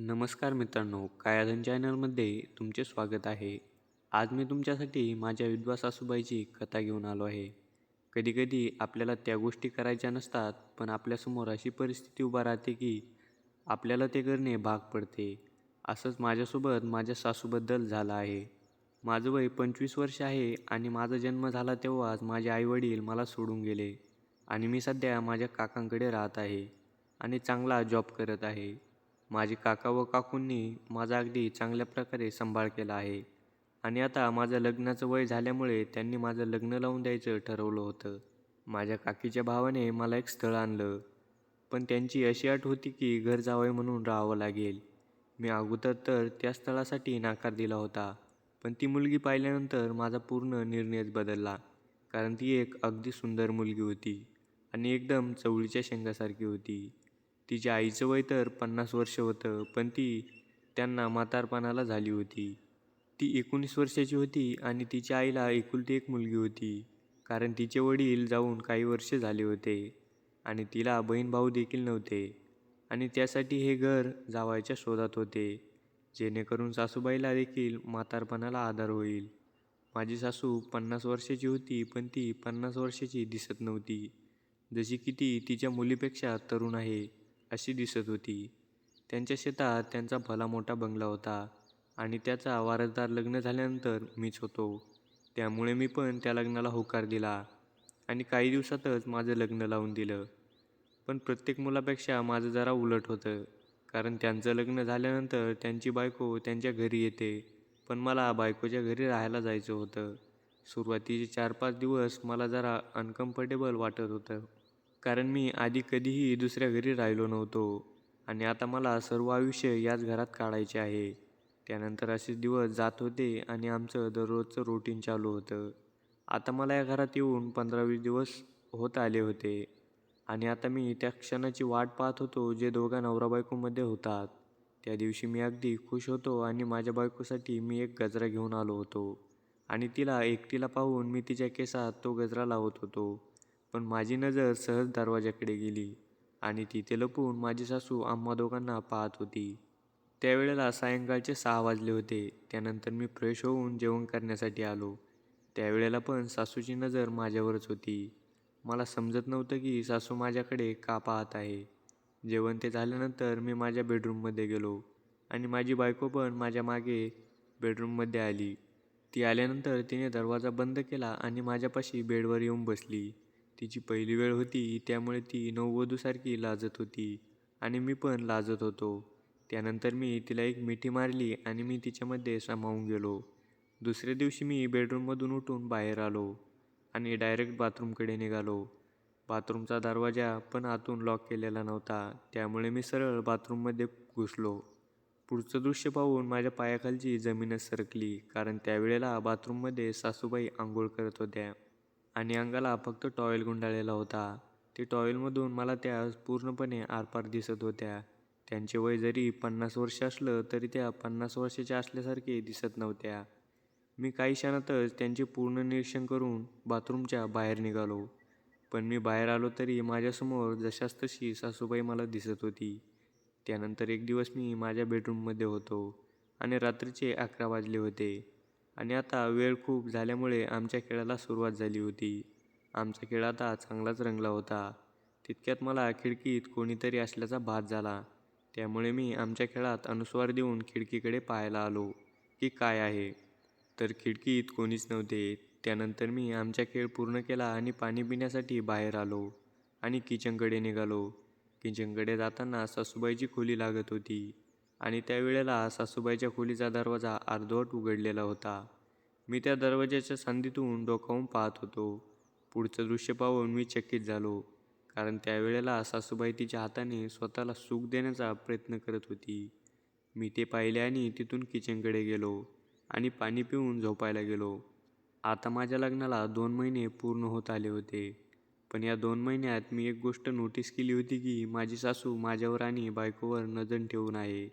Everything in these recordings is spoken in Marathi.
नमस्कार मित्रांनो कायाधन चॅनलमध्ये तुमचे स्वागत आहे. आज मी तुमच्यासाठी माझ्या विधवा सासूबाईची कथा घेऊन आलो आहे. कधीकधी आपल्याला त्या गोष्टी करायच्या नसतात पण आपल्यासमोर अशी परिस्थिती उभा राहते की आपल्याला ते करणे भाग पडते. असंच माझ्यासोबत माझ्या सासूबद्दल झालं आहे. माझं वय पंचवीस वर्ष आहे आणि माझा जन्म झाला तेव्हाच माझे आईवडील मला सोडून गेले. आणि मी सध्या माझ्या काकांकडे राहत आहे आणि चांगला जॉब करत आहे. माझे काका व काकूंनी माझा अगदी चांगल्या प्रकारे सांभाळ केला आहे. आणि आता माझं लग्नाचं वय झाल्यामुळे त्यांनी माझं लग्न लावून द्यायचं ठरवलं होतं. माझ्या काकीच्या भावाने मला एक स्थळ आणलं. पण त्यांची अशी अट होती की घर जावं म्हणून राहावं लागेल. मी अगोदर तर त्या स्थळासाठी नाकार दिला होता. पण ती मुलगी पाहिल्यानंतर माझा पूर्ण निर्णयच बदलला. कारण ती एक अगदी सुंदर मुलगी होती. आणि एकदम चवळीच्या शेंगासारखी होती. तिच्या आईचं वय तर पन्नास वर्ष होतं पण ती त्यांना म्हातारपणाला झाली होती. ती एकोणीस वर्षाची होती आणि तिच्या आईला एकुलती एक मुलगी होती कारण तिचे वडील जाऊन काही वर्ष झाले होते आणि तिला बहीण भाऊ देखील नव्हते. आणि त्यासाठी हे घर जावायच्या शोधात होते जेणेकरून सासूबाईला देखील म्हातारपणाला आधार होईल. माझी सासू पन्नास वर्षाची होती पण ती पन्नास वर्षाची दिसत नव्हती जशी की ती तिच्या मुलीपेक्षा तरुण आहे. अशी दिसत होती. त्यांच्या शेतात त्यांचा भला मोठा बंगला होता आणि त्याचा वारसदार लग्न झाल्यानंतर मीच होतो. त्यामुळे मी पण त्या लग्नाला होकार दिला आणि काही दिवसातच माझं लग्न लावून दिलं. पण प्रत्येक मुलापेक्षा माझं जरा उलट होतं कारण त्यांचं लग्न झाल्यानंतर त्यांची बायको त्यांच्या घरी येते पण मला बायकोच्या घरी राहायला जायचं होतं. सुरुवातीचे चार पाच दिवस मला जरा अनकम्फर्टेबल वाटत होतं. कारण मी आधी कधीही दुसऱ्या घरी राहिलो नव्हतो. आणि आता मला सर्व आयुष्य याच घरात काढायचे आहे. त्यानंतर असेच दिवस जात होते आणि आमचं दररोजचं रुटीन चालू होतं. आता मला या घरात येऊन पंधरा वीस दिवस होत आले होते. आणि आता मी त्या क्षणाची वाट पाहत होतो जे दोघा नवरा बायकोमध्ये होतात. त्या दिवशी मी अगदी खुश होतो आणि माझ्या बायकोसाठी मी एक गजरा घेऊन आलो होतो. आणि तिला एकटीला पाहून मी तिच्या केसात तो गजरा लावत होतो. पण माझी नजर सहज दरवाजाकडे गेली आणि तिथे लपून माझी सासू आम्हा दोघांना पाहत होती. त्यावेळेला सायंकाळचे सहा वाजले होते. त्यानंतर मी फ्रेश होऊन जेवण करण्यासाठी आलो. त्यावेळेला पण सासूची नजर माझ्यावरच होती. मला समजत नव्हतं की सासू माझ्याकडे का पाहत आहे. जेवण ते झाल्यानंतर मी माझ्या बेडरूममध्ये गेलो आणि माझी बायको पण माझ्या मागे बेडरूममध्ये आली. ती आल्यानंतर तिने दरवाजा बंद केला आणि माझ्यापाशी बेडवर येऊन बसली. तिची पहिली वेळ होती त्यामुळे ती नववधूसारखी लाजत होती आणि मी पण लाजत होतो. त्यानंतर मी तिला एक मिठी मारली आणि मी तिच्यामध्ये सामावून गेलो. दुसऱ्या दिवशी मी बेडरूममधून उठून बाहेर आलो आणि डायरेक्ट बाथरूमकडे निघालो. बाथरूमचा दरवाजा पण आतून लॉक केलेला नव्हता त्यामुळे मी सरळ बाथरूममध्ये घुसलो. पुढचं दृश्य पाहून माझ्या पायाखालची जमीनच सरकली कारण त्यावेळेला बाथरूममध्ये सासूबाई आंघोळ करत होत्या. आणि अंगाला फक्त टॉवेल गुंडाळलेला होता. ते टॉवेलमधून मला त्या पूर्णपणे आरपार दिसत होत्या. त्यांचे वय जरी पन्नास वर्ष असलं तरी त्या पन्नास वर्षाच्या असल्यासारखे दिसत नव्हत्या. मी काही क्षणातच त्यांचे पूर्ण निरीक्षण करून बाथरूमच्या बाहेर निघालो. पण मी बाहेर आलो तरी माझ्यासमोर जशाच तशी सासूबाई मला दिसत होती. त्यानंतर एक दिवस मी माझ्या बेडरूममध्ये होतो आणि रात्रीचे अकरा वाजले होते. आणि आता वेळ खूप झाल्यामुळे आमच्या खेळाला सुरुवात झाली होती. आमचा खेळ आता चांगलाच रंगला होता. तितक्यात मला खिडकीत कोणीतरी असल्याचा भास झाला. त्यामुळे मी आमच्या खेळात अनुस्वार देऊन खिडकीकडे पाहायला आलो की काय आहे. तर खिडकीत कोणीच नव्हते. त्यानंतर मी आमचा खेळ पूर्ण केला आणि पाणी पिण्यासाठी बाहेर आलो आणि किचनकडे निघालो. किचनकडे जाताना सासूबाईची खोली लागत होती. आणि त्यावेळेला सासूबाईच्या खोलीचा दरवाजा अर्धवट उघडलेला होता. मी त्या दरवाजाच्या संधीतून डोकावून पाहत होतो. पुढचं दृश्य पाहून मी चकित झालो कारण त्यावेळेला सासूबाई तिच्या हाताने स्वतःला सुख देण्याचा प्रयत्न करत होती. मी ते पाहिले आणि तिथून किचनकडे गेलो आणि पाणी पिऊन झोपायला गेलो. आता माझ्या लग्नाला दोन महिने पूर्ण होत आले होते पण या दोन महिन्यात मी एक गोष्ट नोटीस केली होती की माझी सासू माझ्यावर आणि बायकोवर नजर ठेवून आहे.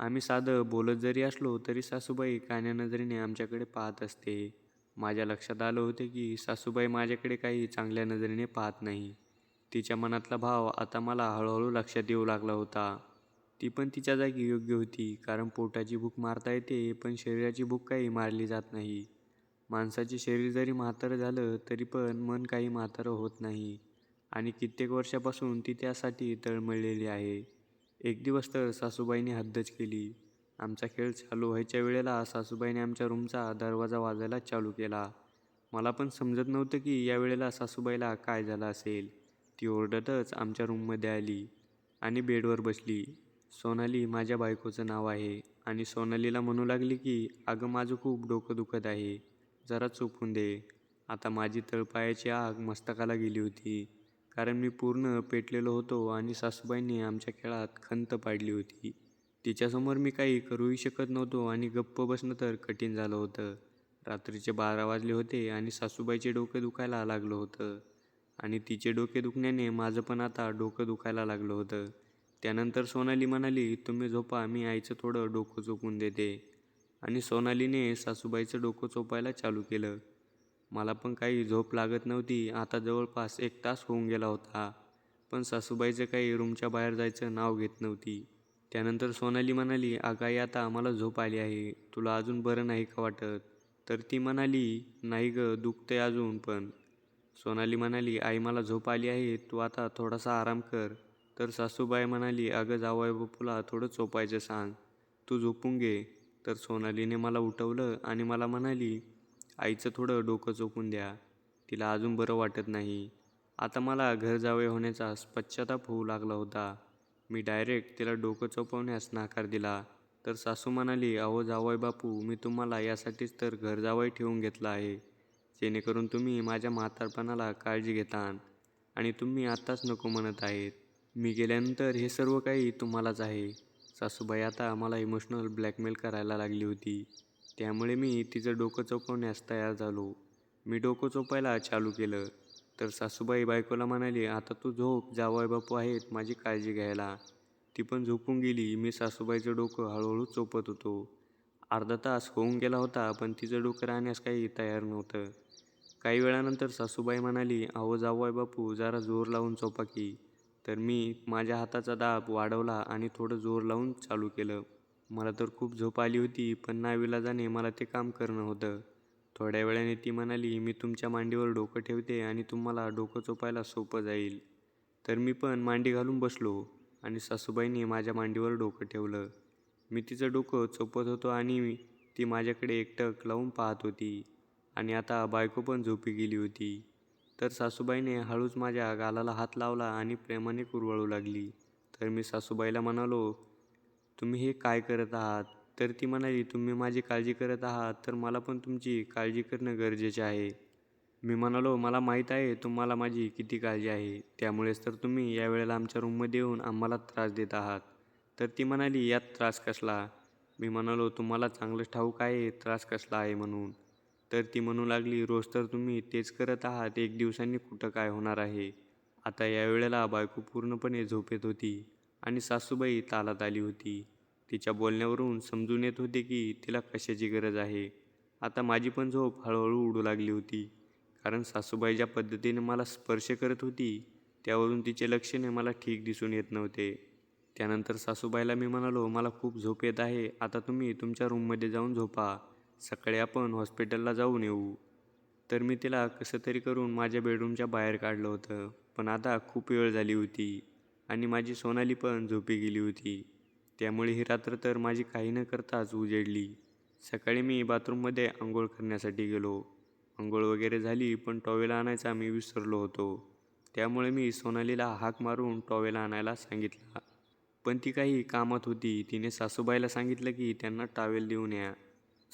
आम्ही साधं बोलत जरी असलो तरी सासूबाई कान्या नजरेने आमच्याकडे पाहत असते. माझ्या लक्षात आलं होते की सासूबाई माझ्याकडे काही चांगल्या नजरेने पाहत नाही. तिच्या मनातला भाव आता मला हळूहळू लक्षात येऊ लागला होता. ती पण तिच्या जागी योग्य होती कारण पोटाची भूक मारता येते पण शरीराची भूक काही मारली जात नाही. माणसाचे शरीर जरी म्हातारं झालं तरी पण मन काही म्हातारं होत नाही. आणि कित्येक वर्षापासून ती त्यासाठी तळमळलेली आहे. एक दिवस तर सासूबाईने हद्दच केली. आमचा खेळ चालू व्हायच्या वेळेला सासूबाईने आमच्या रूमचा दरवाजा वाजायला चालू केला. मला पण समजत नव्हतं की या वेळेला सासूबाईला काय झालं असेल. ती ओरडतच आमच्या रूममध्ये आली आणि बेडवर बसली. सोनाली माझ्या बायकोचं नाव आहे आणि सोनालीला म्हणू लागली की अगं माझं खूप डोकं दुखत आहे. जरा चुकून दे. आता माझी तळपायाची आग मस्तकाला गेली होती. कारण मी पूर्ण पेटलेलो होतो आणि सासूबाईंनी आमच्या खेळात खंत पाडली होती. तिच्यासमोर मी काही करूही शकत नव्हतो आणि गप्प बसणं तर कठीण झालं होतं. रात्रीचे बारा वाजले होते आणि सासूबाईचे डोकं दुखायला लागलं होतं. आणि तिचे डोके दुखण्याने माझं पण आता डोकं दुखायला लागलं होतं. त्यानंतर सोनाली म्हणाली तुम्ही झोपा मी आईचं थोडं डोकं चोपून देते. आणि सोनालीने सासूबाईचं डोकं चोपायला चालू केलं. मला पण काही झोप लागत नव्हती. आता जवळपास एक तास होऊन गेला होता. पण सासूबाईचं काही रूमच्या बाहेर जायचं नाव घेत नव्हती. त्यानंतर सोनाली म्हणाली आगाई आता आम्हाला झोप आली आहे. तुला अजून बरं नाही का वाटत? तर ती म्हणाली नाही ग दुखतंय अजून पण. सोनाली म्हणाली आई मला झोप आली आहे. तू आता थोडासा आराम कर. तर सासूबाई म्हणाली अगं जावाय बापूला थोडं चोपायचं सांग. तू झोपून घे. तर सोनालीने मला उठवलं आणि मला म्हणाली आईचं थोडं डोकं चोपून द्या. तिला अजून बरं वाटत नाही. आता मला घर जावे होण्याचा पश्चाताप होऊ लागला होता. मी डायरेक्ट तिला डोकं चोपवण्यास नकार दिला. तर सासू म्हणाली अहो जावय बापू मी तुम्हाला यासाठीच तर घर जावय ठेवून घेतलं आहे. जेणेकरून तुम्ही माझ्या म्हातारपणाला काळजी घेतान आणि तुम्ही आत्ताच नको म्हणत आहेत. मी गेल्यानंतर हे सर्व काही तुम्हालाच आहे. सासूबाई आता मला इमोशनल ब्लॅकमेल करायला लागली होती. त्यामुळे मी तिचं डोकं चोपवण्यास तयार झालो. मी डोकं चोपायला चालू केलं. तर सासूबाई बायकोला म्हणाली आता तू झोप जावाय बापू आहेत माझी काळजी घ्यायला. ती पण झोपून गेली. मी सासूबाईचं डोकं हळूहळू चोपत होतो. अर्धा तास होऊन गेला होता पण तिचं डोकं राहण्यास काही तयार नव्हतं. काही वेळानंतर सासूबाई म्हणाली अहो जावाय बापू जरा जोर लावून चोपा की. तर मी माझ्या हाताचा दाब वाढवला आणि थोडं जोर लावून चालू केलं. मला तर खूप झोप आली होती पण नाविलाजाने मला ते काम करणं होतं. थोड्या वेळाने ती म्हणाली मी तुमच्या मांडीवर डोकं ठेवते आणि तुम्हाला डोकं चोपायला सोपं जाईल. तर मी पण मांडी घालून बसलो आणि सासूबाईंनी माझ्या मांडीवर डोकं ठेवलं. मी तिचं डोकं चोपत होतो आणि ती माझ्याकडे एकटक लावून पाहत होती आणि आता बायको पण झोपी गेली होती. तर सासूबाईने हळूच माझ्या गालाला हात लावला आणि प्रेमाने कुरवळू लागली. तर मी सासूबाईला म्हणालो तुम्ही हे काय करत आहात? तर ती म्हणाली तुम्ही माझी काळजी करत आहात तर मला पण तुमची काळजी करणं गरजेचे आहे. मी म्हणालो मला माहीत आहे तुम्हाला माझी किती काळजी आहे. त्यामुळेच तर तुम्ही यावेळेला आमच्या रूममध्ये येऊन आम्हाला त्रास देत आहात. तर ती म्हणाली यात त्रास कसला? मी म्हणालो तुम्हाला चांगलंच ठाऊक आहे त्रास कसला आहे म्हणून. तर ती म्हणू लागली रोज तर तुम्ही तेच करत आहात एक दिवसांनी कुठं काय होणार आहे? आता यावेळेला बायको पूर्णपणे झोपेत होती. आणि सासूबाई तालात आली होती. तिच्या बोलण्यावरून समजून येत होते की तिला कशाची गरज आहे. आता माझी पण झोप हळूहळू उडू लागली होती. कारण सासूबाई ज्या पद्धतीने मला स्पर्श करत होती त्यावरून तिचे लक्षणे मला ठीक दिसून येत नव्हते. त्यानंतर सासूबाईला मी म्हणालो मला खूप झोप येत आहे. आता तुम्ही तुमच्या रूममध्ये जाऊन झोपा. सकाळी आपण हॉस्पिटलला जाऊन येऊ. तर मी तिला कसं तरी करून माझ्या बेडरूमच्या बाहेर काढलं होतं. पण आता खूप वेळ झाली होती. आणि माझी सोनाली पण झोपी गेली होती. त्यामुळे ही रात्र तर माझी काही न करताच उजेडली. सकाळी मी बाथरूममध्ये आंघोळ करण्यासाठी गेलो. आंघोळ वगैरे झाली पण टॉवेल आणायचा मी विसरलो होतो. त्यामुळे मी सोनालीला हाक मारून टॉवेल आणायला सांगितला. पण ती काही कामात होती. तिने सासूबाईला सांगितलं की त्यांना टॉवेल देऊन या.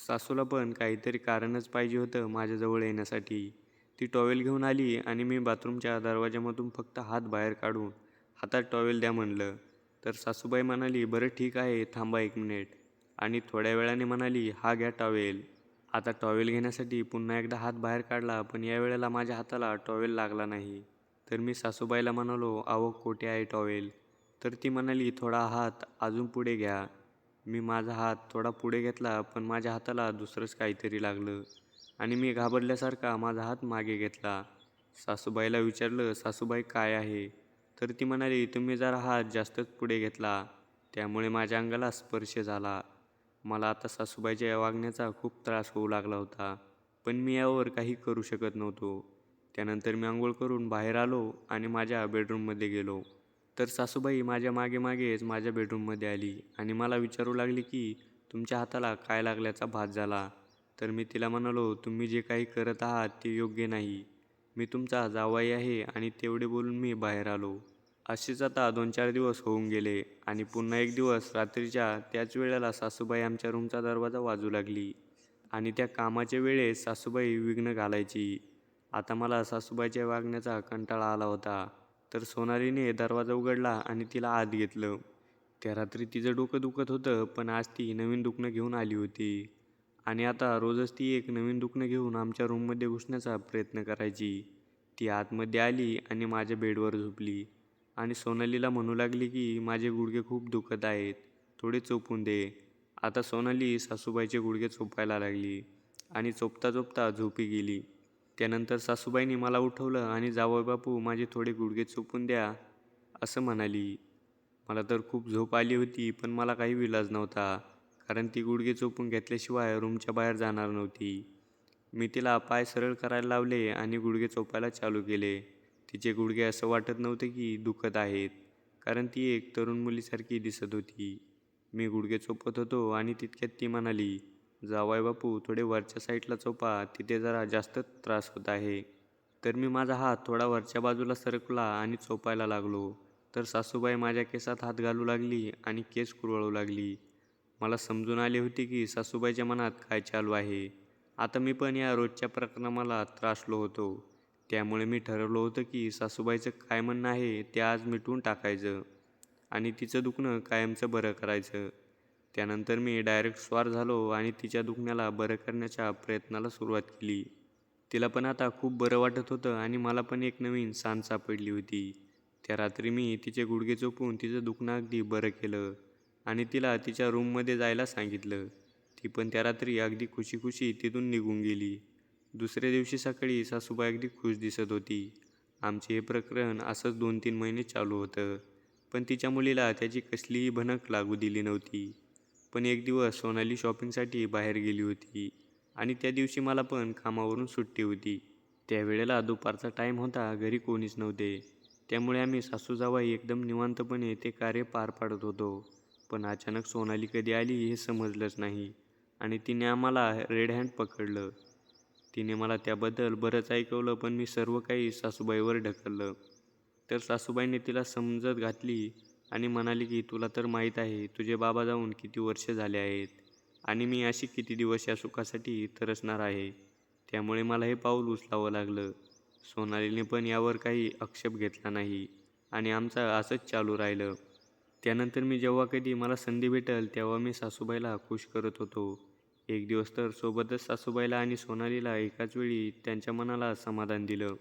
सासूला पण काहीतरी कारणच पाहिजे होतं माझ्याजवळ येण्यासाठी. ती टॉवेल घेऊन आली आणि मी बाथरूमच्या दरवाजामधून फक्त हात बाहेर काढून हातात टॉवेल द्या म्हणलं. तर सासूबाई म्हणाली बरं ठीक आहे थांबा एक मिनिट. आणि थोड्या वेळाने म्हणाली हा घ्या टॉवेल. आता टॉवेल घेण्यासाठी पुन्हा एकदा हात बाहेर काढला पण या वेळेला माझ्या हाताला टॉवेल लागला नाही. तर मी सासूबाईला म्हणालो आवो कोठे आहे टॉवेल? तर ती म्हणाली थोडा हात अजून पुढे घ्या. मी माझा हात थोडा पुढे घेतला पण माझ्या हाताला दुसरंच काहीतरी लागलं. आणि मी घाबरल्यासारखा माझा हात मागे घेतला. सासूबाईला विचारलं सासूबाई काय आहे? तर ती म्हणाली तुम्ही जरा हात जास्तच पुढे घेतला त्यामुळे माझ्या अंगाला स्पर्श झाला. मला आता सासूबाईच्या या वागण्याचा खूप त्रास होऊ लागला होता पण मी यावर काही करू शकत नव्हतो. त्यानंतर मी आंघोळ करून बाहेर आलो आणि माझ्या बेडरूममध्ये गेलो. तर सासूबाई माझ्या मागे मागेच माझ्या बेडरूममध्ये आली आणि मला विचारू लागली की तुमच्या हाताला काय लागल्याचा भात झाला? तर मी तिला म्हणालो तुम्ही जे काही करत आहात ते योग्य नाही. मी तुमचा जावाई आहे आणि तेवढे बोलून मी बाहेर आलो. असेच आता दोन चार दिवस होऊन गेले आणि पुन्हा एक दिवस रात्रीच्या त्याच वेळेला सासूबाई आमच्या रूमचा दरवाजा वाजू लागली आणि त्या कामाच्या वेळेस सासूबाई विघ्न घालायची. आता मला सासूबाईच्या वागण्याचा कंटाळा आला होता. तर सोनारीने दरवाजा उघडला आणि तिला आत घेतलं. त्या रात्री तिचं डोकं दुखत होतं पण आज ती नवीन दुखणं घेऊन आली होती. आणि आता रोजच ती एक नवीन दुखणं घेऊन आमच्या रूममध्ये घुसण्याचा प्रयत्न करायची. ती आतमध्ये आली आणि माझ्या बेडवर झोपली. आणि सोनालीला म्हणू लागली की माझे गुडघे खूप दुखत आहेत थोडे चोपून दे. आता सोनाली सासूबाईचे गुडघे चोपायला लागली आणि चोपता चोपता झोपी गेली. त्यानंतर सासूबाईंनी मला उठवलं आणि जावई बापू माझे थोडे गुडघे चोपून द्या असं म्हणाली. मला तर खूप झोप आली होती पण मला काही विलाज नव्हता. कारण ती गुडघे चोपून घेतल्याशिवाय रूमच्या बाहेर जाणार नव्हती. मी तिला पाय सरळ करायला लावले आणि गुडघे चोपायला चालू केले. तिचे गुडघे असं वाटत नव्हते की दुखत आहेत कारण ती एक तरुण मुलीसारखी दिसत होती. मी गुडघे चोपत होतो आणि तितक्यात ती म्हणाली जावाय बापू थोडे वरच्या साईडला चोपा तिथे जरा जास्त त्रास होत आहे. तर मी माझा हात थोडा वरच्या बाजूला सरकला आणि चोपायला लागलो. तर सासूबाई माझ्या केसात हात घालू लागली आणि केस कुरवळू लागली. मला समजून आले होते की सासूबाईच्या मनात काय चालू आहे. आता मी पण या रोजच्या प्रकरणाला त्रासलो होतो. त्यामुळे मी ठरवलं होतं की सासूबाईचं काय म्हणणं आहे ते आज मिटवून टाकायचं आणि तिचं दुखणं कायमचं बरं करायचं. त्यानंतर मी डायरेक्ट स्वार झालो आणि तिच्या दुखण्याला बरं करण्याच्या प्रयत्नाला सुरुवात केली. तिला पण आता खूप बरं वाटत होतं आणि मला पण एक नवीन सांज सापडली होती. त्या रात्री मी तिचे गुडघे चोपून तिचं दुखणं अगदी बरं केलं. आणि तिला तिच्या रूममध्ये जायला सांगितलं. ती पण त्या रात्री अगदी खुशी खुशी तिथून निघून गेली. दुसऱ्या दिवशी सकाळी सासूबाई अगदी खुश दिसत होती. आमचे हे प्रकरण असंच दोन तीन महिने चालू होतं. पण तिच्या मुलीला त्याची कसलीही भनक लागू दिली नव्हती. पण एक दिवस सोनाली शॉपिंगसाठी बाहेर गेली होती आणि त्या दिवशी मला पण कामावरून सुट्टी होती. त्यावेळेला दुपारचा टाईम होता घरी कोणीच नव्हते. त्यामुळे आम्ही सासूजावाई एकदम निवांतपणे ते कार्य पार पाडत होतो. पण अचानक सोनाली कधी आली हे समजलंच नाही आणि तिने आम्हाला रेड हँड पकडलं. तिने मला त्याबद्दल बरंच ऐकवलं पण मी सर्व काही सासूबाईवर ढकललं. तर सासूबाईने तिला समजत घातली आणि म्हणाली की तुला तर माहीत आहे तुझे बाबा जाऊन किती वर्ष झाले आहेत आणि मी अशी किती दिवस या सुखासाठी तरसणार आहे? त्यामुळे मला हे पाऊल उचलावं लागलं. सोनालीने पण यावर काही आक्षेप घेतला नाही आणि आमचं असंच चालू राहिलं. त्यानंतर मी जेव्हा कधी मला संधी भेटेल तेव्हा मी सासूबाईला खुश करत होतो. एक दिवस तर सोबतच सासूबाईला आणि सोनालीला एकाच वेळी त्यांच्या मनाला समाधान दिलं.